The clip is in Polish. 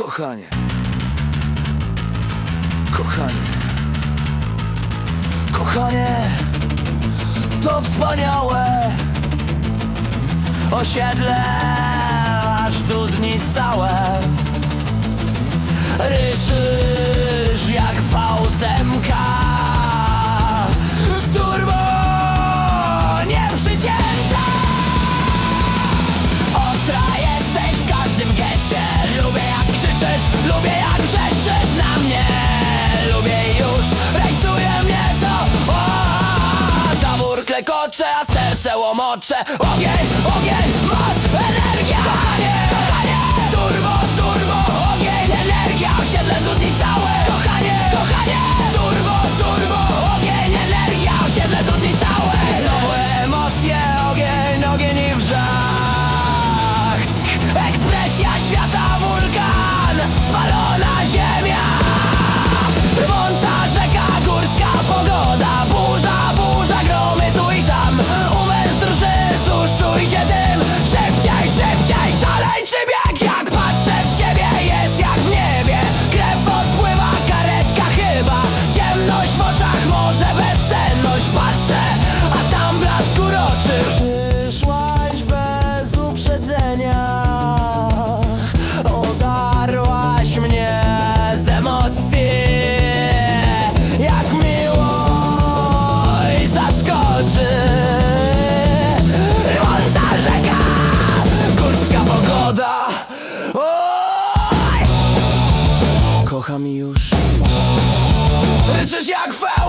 Kochanie. Kochanie. Kochanie. To wspaniałe osiedle, aż tu dni całe. krocze, a serce łomocze. Ogień, ogień. kocham już. Ryczysz jak fel